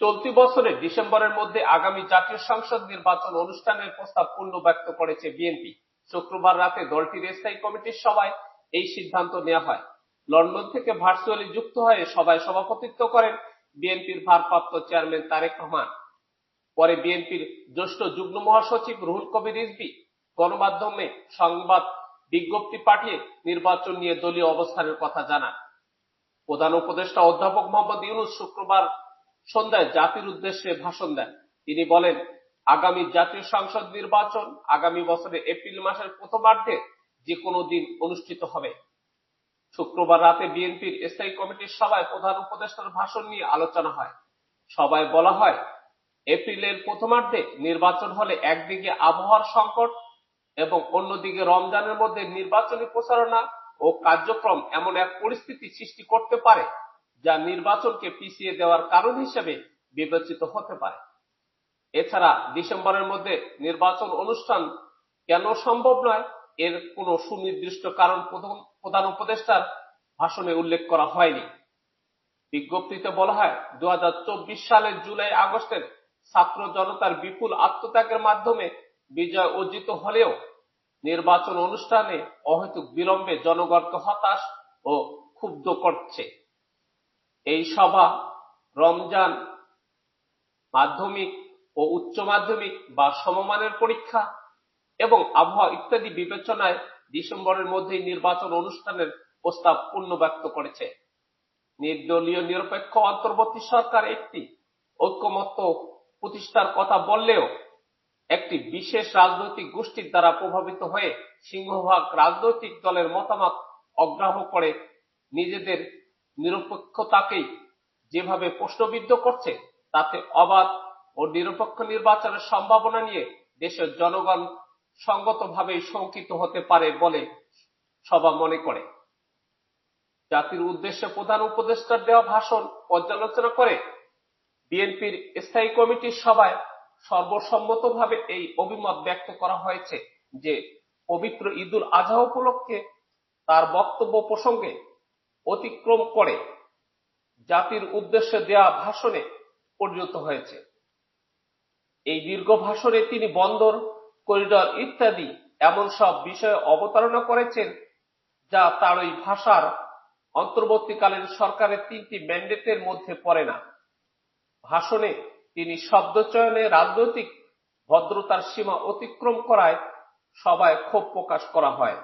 চলতি বছরের ডিসেম্বরের মধ্যে আগামী জাতীয় সংসদ নির্বাচন অনুষ্ঠানের প্রস্তাব পূর্ণ ব্যক্ত করেছে বিএনপি। শুক্রবার রাতে দলটির স্থায়ী কমিটির সভায় এই সিদ্ধান্ত নেওয়া হয়। লন্ডন থেকে ভার্চুয়ালি যুক্ত হয়ে সভায় সভাপতিত্ব করেন বিএনপির ভারপ্রাপ্ত চেয়ারম্যান তারেক রহমান। পরে বিএনপির জ্যেষ্ঠ যুগ্ম মহাসচিব রুহুল কবির রিজভী গণমাধ্যমে সংবাদ বিজ্ঞপ্তি পাঠিয়ে নির্বাচন নিয়ে দলীয় অবস্থানের কথা জানান। প্রধান উপদেষ্টা অধ্যাপক মোহাম্মদ ইউনুস শুক্রবার সন্ধ্যায় জাতির উদ্দেশ্যে ভাষণ দেন। তিনি বলেন, আগামী জাতীয় সংসদ নির্বাচন, আগামী বছরের এপ্রিল মাসের প্রথমার্ধে যে কোনো দিন অনুষ্ঠিত হবে। শুক্রবার রাতে বিএনপির স্থায়ী কমিটির সভায় প্রধান উপদেষ্টার ভাষণ নিয়ে আলোচনা হয়। সভায় বলা হয়, এপ্রিলের প্রথমার্ধে নির্বাচন হলে একদিকে আবহাওয়ার সংকট এবং অন্যদিকে রমজানের মধ্যে নির্বাচনী প্রচারণা ও কার্যক্রম এমন এক পরিস্থিতি সৃষ্টি করতে পারে। যা নির্বাচনকে পিছিয়ে দেওয়ার কারণ হিসেবে বিবেচিত হতে পারে। এছাড়া ডিসেম্বরের মধ্যে নির্বাচন অনুষ্ঠান কেন সম্ভব নয়, এর কোনো সুনির্দিষ্ট কারণ প্রধান উপদেষ্টার ভাষণে উল্লেখ করা হয়নি। বিজ্ঞপ্তিতে বলা হয় দু হাজার চব্বিশ সালের জুলাই আগস্টের ছাত্র জনতার বিপুল আত্মত্যাগের মাধ্যমে বিজয় অর্জিত হলেও নির্বাচন অনুষ্ঠানে অহেতুক বিলম্বে জনগণকে হতাশ ও ক্ষুব্ধ করছে। এই সভা রমজান মাধ্যমিক ও উচ্চ মাধ্যমিক বা সমমানের পরীক্ষা এবং আবহাওয়া ইত্যাদি বিবেচনায় ডিসেম্বরের মধ্যেই নির্বাচন অনুষ্ঠানের প্রস্তাব পূর্ণ ব্যক্ত করেছে। নির্দলীয় নিরপেক্ষ অন্তর্বর্তী সরকার একটি ঐক্যমত্য প্রতিষ্ঠার কথা বললেও একটি বিশেষ রাজনৈতিক গোষ্ঠীর দ্বারা প্রভাবিত হয়ে সিংহভাগ রাজনৈতিক দলের মতামত অগ্রাহ্য করে নিজেদের নিরপেক্ষতাকেই যেভাবে প্রশ্নবিদ্ধ করছে, তাতে অবাধ ও নিরপেক্ষ নির্বাচনের সম্ভাবনা নিয়ে দেশের জনগণ সঙ্গতভাবেই শঙ্কিত হতে পারে বলে সভা মনে করে। জাতির উদ্দেশ্যে প্রধান উপদেষ্টার দেওয়া ভাষণ পর্যালোচনা করে বিএনপির স্থায়ী কমিটির সভায় সর্বসম্মতভাবে এই অভিমত ব্যক্ত করা হয়েছে যে পবিত্র ঈদুল আজহা উপলক্ষে তার বক্তব্য প্রসঙ্গে অতিক্রম করে। জাতির উদ্দেশ্যে দেয়া ভাষণে পরিণত হয়েছে। এই দীর্ঘ ভাষণে তিনি বন্দর, করিডর ইত্যাদি এমন সব বিষয়ে অবতারণা করেছেন যা তার ওই ভাষার অন্তর্বর্তীকালীন সরকারের তিনটি ম্যান্ডেটের মধ্যে পড়ে না। ভাষণে তিনি শব্দচয়নে রাজনৈতিক ভদ্রতার সীমা অতিক্রম করায় সবাই ক্ষোভ প্রকাশ করা হয়।